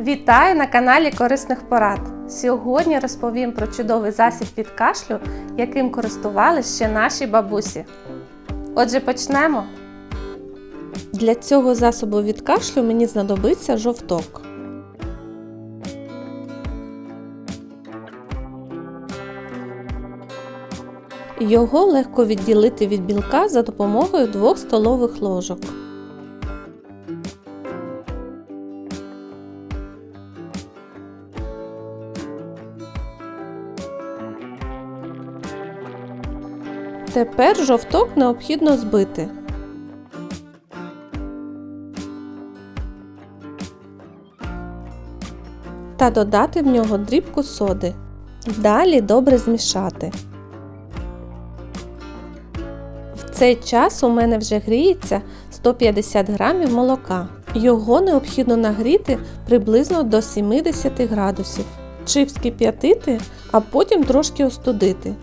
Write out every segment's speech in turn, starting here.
Вітаю на каналі Корисних Порад. Сьогодні розповім про чудовий засіб від кашлю, яким користувались ще наші бабусі. Отже, почнемо. Для цього засобу від кашлю мені знадобиться жовток. Його легко відділити від білка за допомогою 2 столових ложок. Тепер жовток необхідно збити. Та додати в нього дрібку соди. Далі добре змішати. В цей час у мене вже гріється 150 грамів молока. Його необхідно нагріти приблизно до 70 градусів. Чи вскип'ятити, а потім трошки остудити.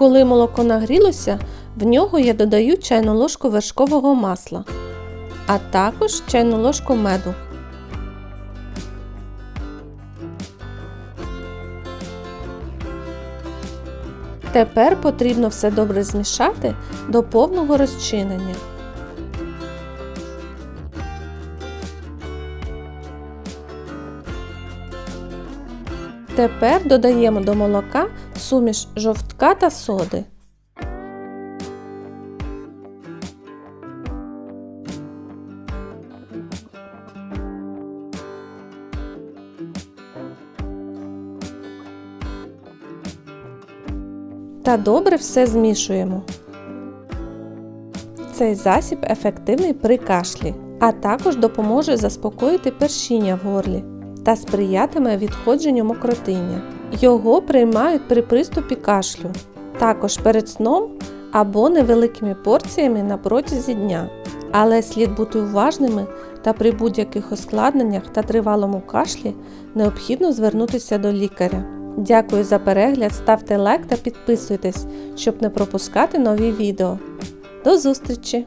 Коли молоко нагрілося, в нього я додаю чайну ложку вершкового масла, а також чайну ложку меду. Тепер потрібно все добре змішати до повного розчинення. Тепер додаємо до молока суміш жовтка та соди. Та добре все змішуємо. Цей засіб ефективний при кашлі, а також допоможе заспокоїти першіння в горлі та сприятиме відходженню мокротиння. Його приймають при приступі кашлю, також перед сном або невеликими порціями на протязі дня. Але слід бути уважними та при будь-яких ускладненнях та тривалому кашлі необхідно звернутися до лікаря. Дякую за перегляд, ставте лайк та підписуйтесь, щоб не пропускати нові відео. До зустрічі!